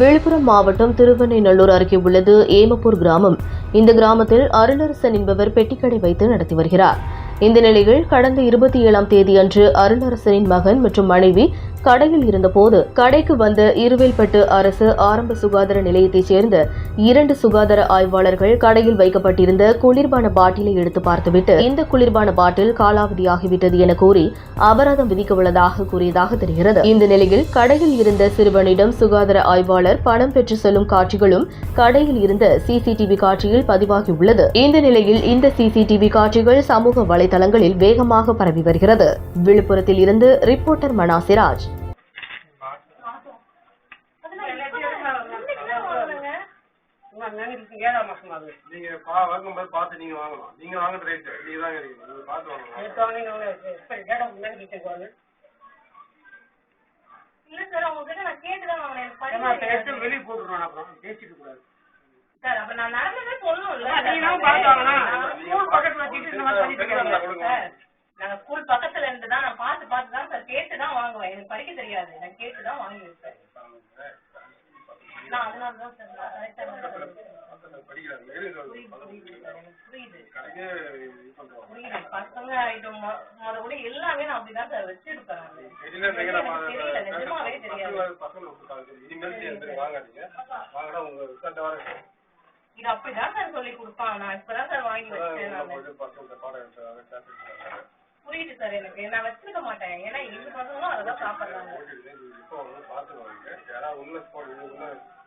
விழுப்புரம் மாவட்டம் திருவெண்ணைநல்லூர் அருகே உள்ளது ஏமப்பூர் கிராமம். இந்த கிராமத்தில் அருளரசன் என்பவர் பெட்டிக்கடை வைத்து நடத்தி வருகிறார். இந்த நிலையில் கடந்த இருபத்தி ஏழாம் தேதியன்று அருளரசனின் மகன் மற்றும் மனைவி கடையில் இருந்தபோது கடைக்கு வந்த இருவேல்பட்டு அரசு ஆரம்ப சுகாதார நிலையத்தைச் சேர்ந்த இரண்டு சுகாதார ஆய்வாளர்கள் கடையில் வைக்கப்பட்டிருந்த குளிர்பான பாட்டிலை எடுத்து பார்த்துவிட்டு இந்த குளிர்பான பாட்டில் காலாவதியாகிவிட்டது என கூறி அபராதம் விதிக்க உள்ளதாக கூறியதாக தெரிகிறது. இந்த நிலையில் கடையில் இருந்த சிறுவனிடம் சுகாதார ஆய்வாளர் பணம் பெற்று செல்லும் காட்சிகளும் கடையில் இருந்த சிசிடிவி காட்சியில் பதிவாகியுள்ளது இந்த நிலையில் இந்த சிசிடிவி காட்சிகள் சமூக வலைதளங்களில் வேகமாக பரவி வருகிறது. விழுப்புரத்தில் இருந்து ரிப்போர்ட்டர் மனாசிராஜ் ஏழாம் மாசம் ஆகுது நீங்க பா வாங்கும்போது பார்த்து நீங்க வாங்கலாம். நீங்க வாங்குற ரேட் நீங்க தான் கிடைக்கும் நீங்க பார்த்து வாங்கலாம். முன்னாடி இல்ல சார் உங்ககிட்ட நான் கேட்டுதான் வாங்கினேன் எனக்கு படிக்க ஏன்னா எடுத்து தெரியாது. வெளியே போட்டுருவான் அப்புறம். பேசிட்டு கூடாது. சார் அப்ப நான் நடந்ததே சொல்லணும்ல. நீங்களும் பார்த்து வாங்கலாம் ஸ்கூல் பக்கத்துல வச்சுட்டு இந்த மாதிரி பண்ணிட்டு இருக்காங்க சார் நாங்க ஸ்கூல் பக்கத்துல இருந்து தான் நான் பார்த்து பார்த்து தான் சார் கேட்டு தான் வாங்குவேன். எனக்கு படிக்க தெரியாது. நான் கேட்டு தான் வாங்கி வைப்பேன் நான் அதனால தான் சார் நான் புரியுது பசங்க ஐட்டம் முத கூட எல்லாமே நான் அப்படிதான் சார் வச்சிருப்பேன். தெரியல நிஜமாவே தெரியாது. இது அப்படிதான் சார் சொல்லி கொடுப்பான் நான் இப்பதான் சார் வாங்கி வச்சேன் புரியுது சார் எனக்கு. நான் வச்சிருக்க மாட்டேன். ஏன்னா எங்க பசங்களும் அதெல்லாம் சாப்பிடுறாங்க.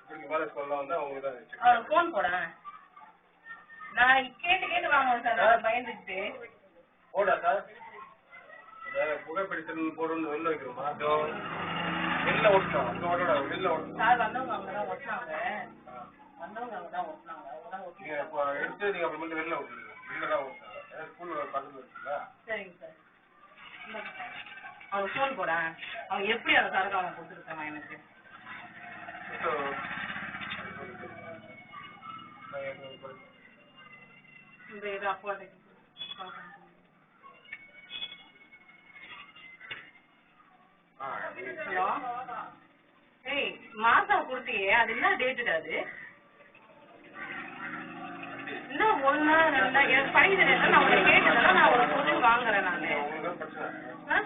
இப்படி மேலே ஸ்கூல்ல வந்து அவங்க தான் check அவன் போன் போடேன் நான் கேட்டு கேட்டு வாங்குவேன் சார் நான் பயந்துட்டு போடா சார். புகைப்பிடித்தல் போடுன்னு வெளில வைக்கிறோமா அதோ வெளில ஓட்டடா வெளில ஓட்டணும் சார் வந்தவங்க வந்தவங்க ஒட்டினாங்க. அவங்கதான் நீங்க ஒட்டினாங்க இப்போ எடுத்து நீங்க அப்புறமேட்டு வெளில ஓட்டுங்க வெளில தான் ஓட்டுறாங்க ஏன்னா ஸ்கூல் பக்கத்துல இருக்குல்ல சரிங்க சார். அவன் ஃபோன் போடேன் அவன் எப்படி அந்த சரக்கு அவன் கொடுத்துருக்கான் எனக்கு. இந்த இது ஹலோ ஏய் மாசம் கொடுத்தியே அது என்ன டேட்டு அது இன்னும் ஒண்ணு ரெண்டா எனக்கு நான் உங்களை கேட்டதெல்லாம் நான் ஒரு பொருள் வாங்குறேன் நானு ஆ?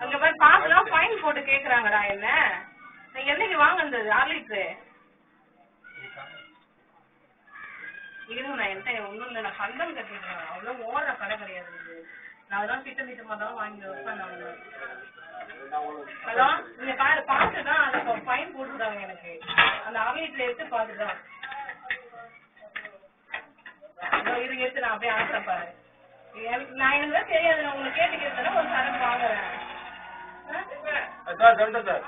அங்க போய் பாக்கலாம் ஃபைன் போட்டு கேக்குறாங்கடா என்ன என்னைக்கு வாங்குனது ஆறு இருங்க நான் என்கிட்ட ஒண்ணும் இல்லை நான் கண்டம் கட்டிக்கிறேன் அவ்வளவு ஓடுற கடை கிடையாது இது. நான் அதெல்லாம் திட்டம் திட்டமா தான் வாங்கி வைப்பேன் நான் ஹலோ? நீங்க பாரு பார்த்துதான் அதை ஃபைன் போட்டுருக்காங்க எனக்கு. அந்த ஆவியத்துல எடுத்து பார்த்துதான். இதோ எடுத்து நான் அப்படியே அனுப்புறேன் பாரு. எனக்கு நான் எனக்கு தான் தெரியாது. நான் உங்களுக்கு கேட்டு கேட்டேன்னா ஒரு சரக்கு வாங்குறேன்? சார் சார்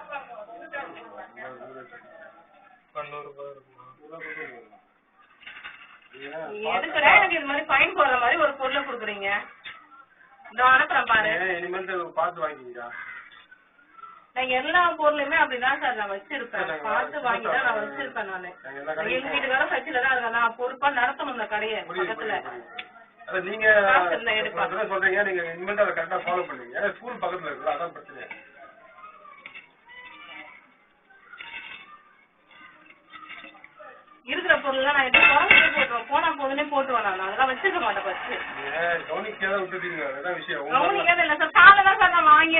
எதுக்குடா எனக்கு இது மாதிரி ஃபைன் போடுற மாதிரி ஒரு பொருளை கொடுக்குறீங்க? இதோ அனுப்புறேன் பாரு. இனிமேல் பார்த்து வாங்கிக்கா நான் எல்லா பொருளுமே அப்படிதான் சார் நான் வச்சிருப்பேன். பார்த்து வாங்கி தான் நான் வச்சிருப்பேன் நானு. எங்க வீட்டுக்கார சச்சில தான் இருக்கேன். நான் பொறுப்பா நடத்தணும் இந்த கடையை பக்கத்துல. நீங்க சொல்றீங்க நீங்க இனிமேல் அதை கரெக்டா ஃபாலோ பண்ணுங்க ஏன்னா ஸ்கூல் பக்கத்துல இருக்குல்ல அதான் பிரச்சனை. இருக்கிற பொருள்லாம் நான் எடுத்து குறைஞ்சே போட்டுருவேன் நான். அதெல்லாம் வச்சிருக்க மாட்டேன் ஃபர்ஸ்ட் கவனிக்காத விட்டுட்டீங்க. அதுதான் விஷயம். கவனிக்காத இல்ல சார் காலை தான் சார் நான் வாங்கியே